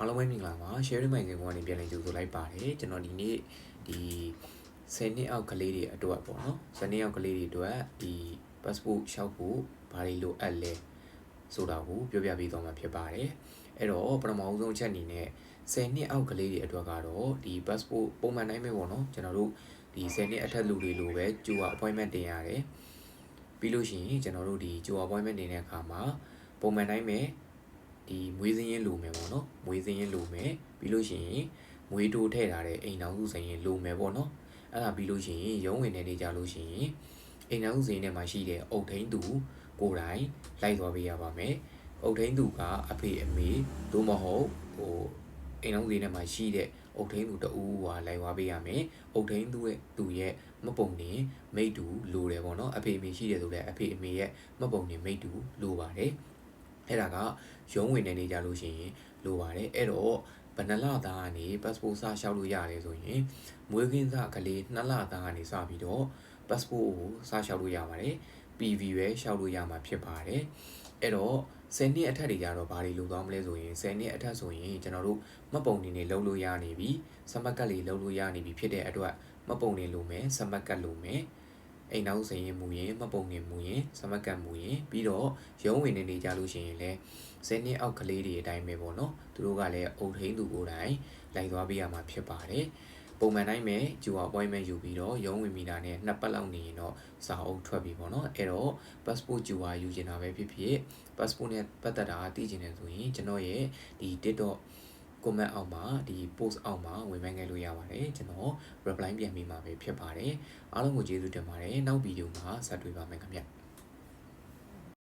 အားလုံးပဲမင်္ဂလာပါ sharing မိုင်စင်ကနေပြန်လည်ကြိုဆိုလိုက်ပါတယ်ကျွန်တော်ဒီနေ့ဒီ10နှစ်အောက်ကလေးတွေအတွက်ပေါ့နော်10နှစ်အောက်ကလေးတွေအတွက်ဒီ passport လျှောက်ဖို့ဘာတွေလိုအပ်လဲဆိုတာကိုပြောပြပေးသွားမှာဖြစ်ပါတယ်အဲ့တော့ပထမအဆုံးအချက်အနေနဲ့10နှစ်အောက်ကလေးတွေအတွက်ကတော့ဒီ passport ပုံမှန်တိုင်းပဲပေါ့နော်ကျွန်တော်တို့ဒီ10နှစ်အထက်လူတွေလိုပဲကြို appointment တင်ရတယ်ပြီးလို့ရှိရင်ကျွန်တော်တို့ဒီကြို appointment တင်တဲ့အခါမှာပုံမှန်တိုင်းပဲ ဒီမွေးစင်းရင်လိုမယ်ပေါ့နော်မွေးစင်းရင်လိုမယ်ပြီးလို့ရှိရင်မွေးတိုးထည့်ထားတဲ့အိမ်တော်စုစိန်ရင်လိုမယ်ပေါ့နော်အဲ့ဒါပြီးလို့ရှိရင်ရုံးဝင်နေနေကြလို့ရှိရင်အိမ်တော်စုစိန်ထဲမှာရှိတဲ့အုတ်ထိန်သူကိုယ်တိုင်လိုက်သွားပေးရပါမယ်အုတ်ထိန်သူကအဖေအမေသို့မဟုတ်ဟိုအိမ်တော်စုစိန်ထဲမှာရှိတဲ့အုတ်ထိန်သူတဦးဟာလိုက်သွားပေးရမယ်အုတ်ထိန်သူရဲ့သူရဲ့မပုံနေမိတ်တူလိုတယ်ပေါ့နော်အဖေအမေရှိတယ်ဆိုလည်းအဖေအမေရဲ့မပုံနေမိတ်တူလိုပါတယ် အဲ့ဒါကရုံးဝင်နေနေကြလို့ရှိရင်လိုပါတယ်အဲ့တော့ဘယ်နှလသားကနေ passport စလျှောက်လို့ရတယ်ဆိုရင်မွေးကင်းစကလေး2လသားကနေစပြီးတော့ passport ကိုစလျှောက်လို့ရပါတယ် PV ပဲလျှောက်လို့ရမှာဖြစ်ပါတယ်အဲ့တော့10နှစ်အထက်တွေကြတော့ဘာတွေလိုသွားမလဲဆိုရင်10နှစ်အထက်ဆိုရင်ကျွန်တော်တို့မပုံနေနေလုံးလို့ရနေပြီစမတ်ကတ်လေးလုံးလို့ရနေပြီဖြစ်တဲ့အတွက်မပုံနေလိုမယ်စမတ်ကတ်လိုမယ် အိမ်နောက်စရင်မူရင်မပုံနေမူရင်စမတ်ကတ်မူရင်ပြီးတော့ရုံးဝင်နေနေကြလို့ရှိရင်လည်း10နှစ်အောက်ကလေးတွေအတိုင်းပဲပေါ့နော်သူတို့ကလည်းအုတ်ထိန်သူကိုယ်တိုင်လိုက်သွားပေးရမှာဖြစ်ပါတယ်ပုံမှန်တိုင်းပဲဂျူအပွိုင်းမန့်ယူပြီးတော့ရုံးဝင်မိတာနဲ့နှစ်ပတ်လောက်နေရင်တော့စာအုပ်ထွက်ပြီပေါ့နော်အဲ့တော့ passport ဂျူအယူချင်တာပဲဖြစ်ဖြစ် passport နဲ့ပတ်သက်တာသိချင်တယ်ဆိုရင်ကျွန်တော်ရဲ့ဒီ TikTok comment အောက်မှာဒီ post အောက်မှာဝင်မှန်းခဲ့လို့ရပါတယ်ကျွန်တော် reply ပြန်ပေးမှာပဲဖြစ်ပါတယ်အားလုံးကိုကျေးဇူးတင်ပါတယ်နောက်ဗီဒီယိုမှာဆက်တွေ့ပါမယ်ခင်ဗျ